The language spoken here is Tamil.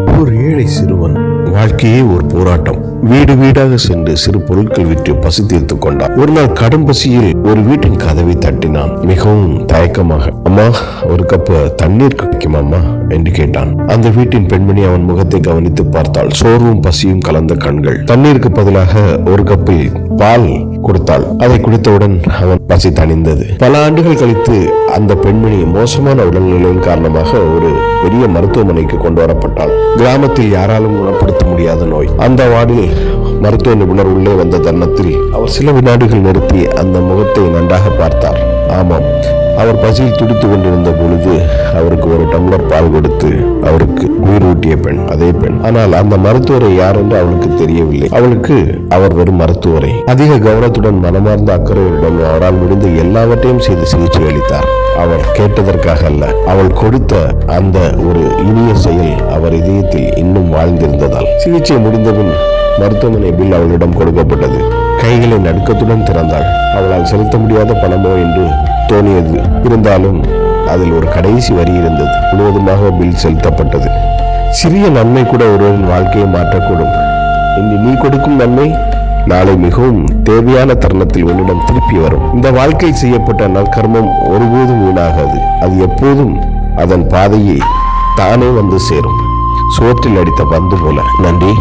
ஒரு ஏழை சிறுவன் வாழ்க்கையே ஒரு போராட்டம். வீடு வீடாக சென்று சிறு பொருட்கள் விற்று பசி தீர்த்து கொண்டான். ஒரு நாள் கடும் பசியில் ஒரு வீட்டின் கதவை தட்டினான். மிகவும் தயக்கமாக அம்மா ஒரு கப்பு தண்ணீர் கிடைக்குமாம்மா என்று கேட்டான். அந்த வீட்டின் பெண்மணி அவன் முகத்தை கவனித்து பார்த்தாள். சோர்வும் பசியும் கலந்த கண்கள். தண்ணீருக்கு பதிலாக ஒரு கப்பில் பால் கொடுத்தாள். அதை குடித்தவுடன் அவன் பசி தணிந்தது. பல ஆண்டுகள் கழித்து அந்த பெண்மணி மோசமான உடல்நிலையின் காரணமாக ஒரு பெரிய மருத்துவமனைக்கு கொண்டு வரப்பட்டாள். கிராமத்தில் யாராலும் குணப்படுத்த முடியாத நோய். அந்த வார்டில் மருத்துவ நிபுணர் உள்ளே வந்த தருணத்தில் அவர் சில வினாடிகள் நிறுத்தி அந்த முகத்தை நன்றாக பார்த்தார். ஆமாம் அவர் பசியில் துடித்துக் கொண்டிருந்த பொழுது அவருக்கு ஒரு டம்ளர் பால் கொடுத்து அவருக்கு உயிர் ஊட்டிய பெண் அதே பெண். ஆனால் அந்த மருத்துவரை யார் என்று அவளுக்கு தெரியவில்லை. அவளுக்கு அவர் வெறும் மருத்துவரை. அதிக கௌரவத்துடன் மனமார்ந்த அக்கறையுடன் அவரால் முடிந்த எல்லாவற்றையும் செய்து சிகிச்சை அளித்தார். அவர் கேட்டதற்காக அல்ல அவள் கொடுத்த அந்த ஒரு இனிய செயல் அவர் இதயத்தில் இன்னும் வாழ்ந்திருந்ததால். சிகிச்சை முடிந்தபின் மருத்துவமனை பில் அவளிடம் கொடுக்கப்பட்டது. கைகளை நடுக்கத்துடன் திறந்தாள். அவளால் செலுத்த முடியாத பணமோ என்று தோணியது. இருந்தாலும் அதில் ஒரு கடைசி வரி இருந்தது. முழுவதுமாக பில் செலுத்தப்பட்டது. சிறிய நன்மை கூட ஒருவரின் வாழ்க்கையை மாற்றக்கூடும். இன்று நீ கொடுக்கும் நன்மை நாளை மிகவும் தேவையான தருணத்தில் உன்னிடம் திருப்பி வரும். இந்த வாழ்க்கை செய்யப்பட்ட நற்கர்மம் ஒருபோதும் வீணாகாது. அது எப்போதும் அதன் பாதையை தானே வந்து சேரும். சோற்றில் அடித்த பந்து போல. நன்றி.